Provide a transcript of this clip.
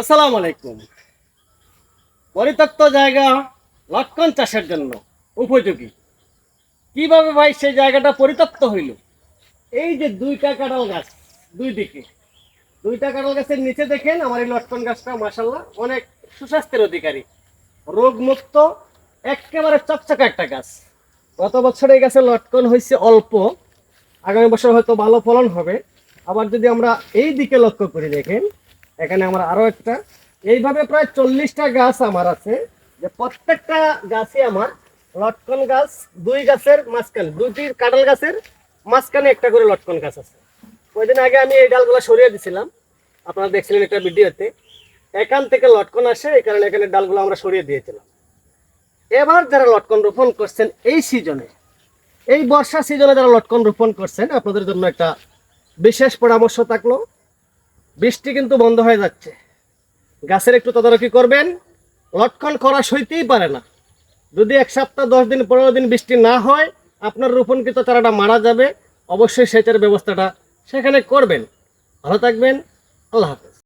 আসসালামু আলাইকুম। পরিত্যক্ত জায়গা লটকন চাষের জন্য উপযোগী। কীভাবে ভাই সেই জায়গাটা পরিত্যক্ত হইল? এই যে দুইটা কাঁঠাল গাছ দুই দিকে। দুইটা কাঁঠাল গাছের নিচে দেখেন আমার এই লটকন গাছটা মাসাল্লাহ অনেক সুস্বাস্থ্যের অধিকারী। রোগমুক্ত, একেবারে চকচকা একটা গাছ। গত বছর এই গাছে লটকন হয়েছে অল্প। আগামী বছর হয়তো ভালো ফলন হবে। আবার যদি আমরা এই দিকে লক্ষ্য করি দেখেন এখানে আমার আরও একটা। এইভাবে প্রায় চল্লিশটা গাছ আমার আছে। যে প্রত্যেকটা গাছে আমার লটকন গাছ, দুই গাছের মাঝখানে, দুইটি কাঁঠাল গাছের মাঝখানে একটা করে লটকন গাছ আছে। কয়দিন আগে আমি এই ডালগুলো সরিয়ে দিছিলাম। আপনারা দেখছিলেন একটা ভিডিওতে। এখান থেকে লটকন আসে, এই কারণে এখানে ডালগুলো আমরা সরিয়ে দিয়েছিলাম। এবার যারা লটকন রোপণ করছেন এই সিজনে, এই বর্ষা সিজনে যারা লটকন রোপণ করছেন, আপনাদের জন্য একটা বিশেষ পরামর্শ থাকল। বৃষ্টি কিন্তু বন্ধ হয়ে যাচ্ছে। গাছের একটু তদারকি করবেন, লটকন করা সইতেই পারে না। যদি এক সপ্তাহ, দশ দিন, পনেরো দিন বৃষ্টি না হয়, আপনার রোপণ কিন্তু চারাটা মারা যাবে, অবশ্যই সেচের ব্যবস্থাটা সেখানে করবেন। ভালো থাকবেন, আল্লাহ হাফেজ।